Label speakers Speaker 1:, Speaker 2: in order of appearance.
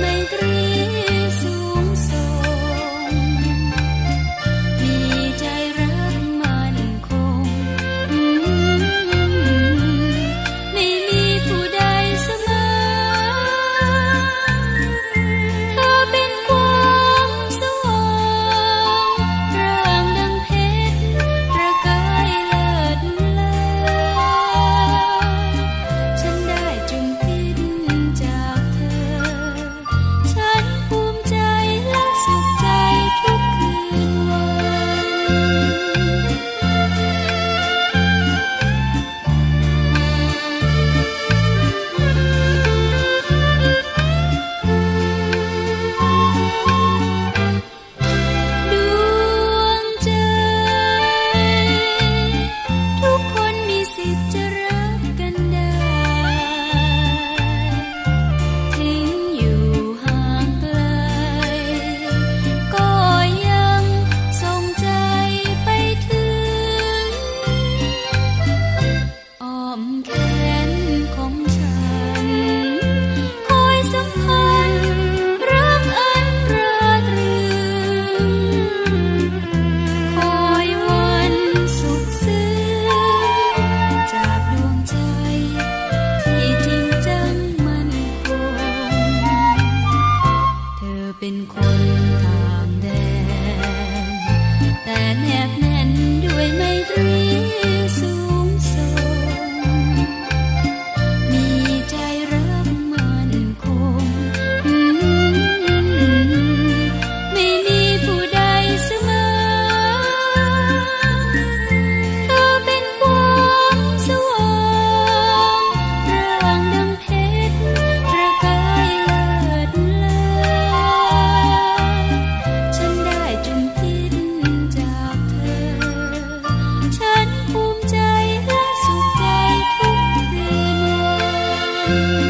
Speaker 1: me แนบแน่นด้วยไมตรี you.